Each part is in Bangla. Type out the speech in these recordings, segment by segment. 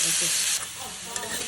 Okay.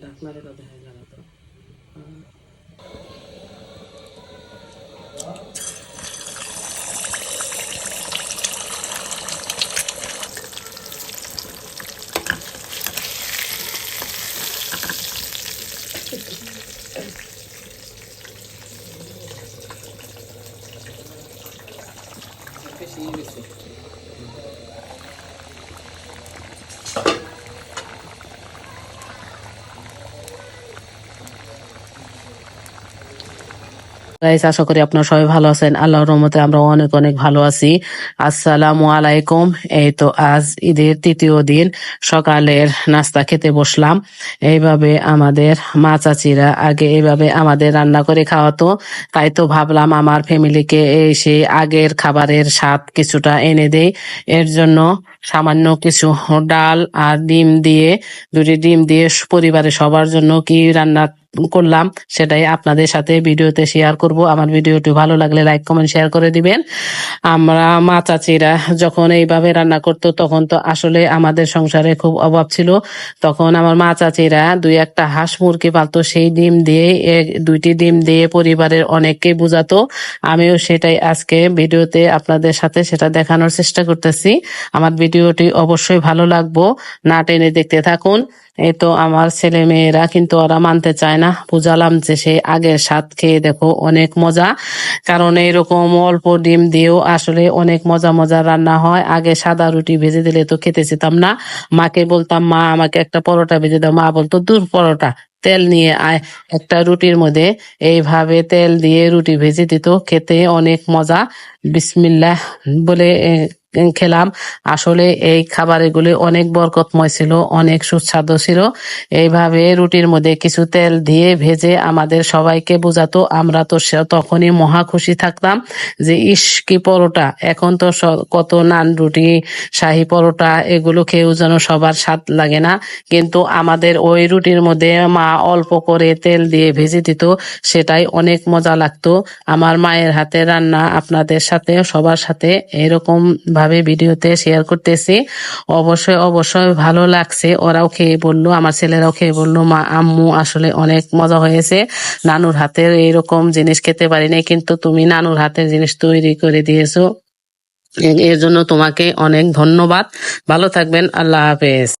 ঢাকনারে দেখা গেল তো 行，行。গাইস আশা করি আপনারা সবাই ভালো আছেন। আল্লাহর রহমতে আমরা অনেক অনেক ভালো আছি। আসসালামু আলাইকুম। এই তো আজ ঈদের তৃতীয় দিন। সকালের নাস্তা খেতে বসলাম। এইভাবে আমাদের মা চাচিরা আগে এইভাবে আমাদের রান্না করে খাওয়াতো। তাই তো ভাবলাম আমার ফ্যামিলিকে এই সেই আগের খাবারের স্বাদ কিছুটা এনে দেই। এর জন্য সামান্য কিছু ডাল আর ডিম দিয়ে, দুটি ডিম দিয়ে পরিবারের সবার জন্য কি রান্না করলাম, সেটাই আপনাদের সাথে ভিডিওতে শেয়ার করব। আমার ভিডিওটি ভালো লাগলে লাইক কমেন্ট শেয়ার করে দিবেন। আমরা মা চাচিরা যখন এইভাবে রান্না করতো, তখন তো আসলে আমাদের সংসারে খুব অভাব ছিল। তখন আমার মা চাচিরা দুই একটা হাঁস মুরগি পালতো, সেই ডিম দিয়ে দুইটি ডিম দিয়ে পরিবারের অনেককে বুঝাতো। আমিও সেটাই আজকে ভিডিওতে আপনাদের সাথে সেটা দেখানোর চেষ্টা করতেছি। আমার ভিডিওটি অবশ্যই ভালো লাগবো, না টেনে দেখতে থাকুন। এই তো আমার ছেলে মেয়েরা কিন্তু ওরা মানতে চায় না। বুঝালাম যে সেই আগের স্বাদ খেয়ে দেখো অনেক মজা। কারণ এরকম অল্প ডিম দিয়েও আসলে অনেক মজা মজা রান্না হয়। আগে সাদা রুটি ভেজে দিলে তো খেতে যেতাম না। মাকে বলতাম মা আমাকে একটা পরোটা ভেজে দাও। মা বলতো দূর পরোটা তেল নিয়ে আয়। একটা রুটির মধ্যে এইভাবে তেল দিয়ে রুটি ভেজে দিত। খেতে অনেক মজা। বিসমিল্লাহ বলে এ, খেলাম। আসলে এই খাবারগুলি অনেক বরকতময় ছিল, অনেক সুস্বাদু ছিল। এইভাবে রুটির মধ্যে কিছু তেল দিয়ে ভেজে আমাদের সবাইকে বোঝাতো। আমরা তো তখনই মহা খুশি থাকতাম যে, ইস, কি পরোটা। এখন তো কত নান রুটি, শাহী পরোটা, এগুলো খেয়েও যেন সবার স্বাদ লাগে না। কিন্তু আমাদের ওই রুটির মধ্যে মা অল্প করে তেল দিয়ে ভেজে দিত, সেটাই অনেক মজা লাগতো। আমার মায়ের হাতে রান্না আপনাদের সাথে, সবার সাথে এরকম ভাবে ভিডিওতে শেয়ার করতেছি। অবশ্যই অবশ্যই ভালো লাগছে। ওরাও খেয়ে বলল, আমার ছেলেরাও খেয়ে বলল, মা, আম্মু আসলে অনেক মজা হয়েছে। নানুর হাতের এরকম জিনিস খেতে পারিনি কিন্তু তুমি নানুর হাতের জিনিস তৈরি করে দিয়েছ। এর জন্য তোমাকে অনেক ধন্যবাদ। ভালো থাকবেন। আল্লাহ হাফেজ।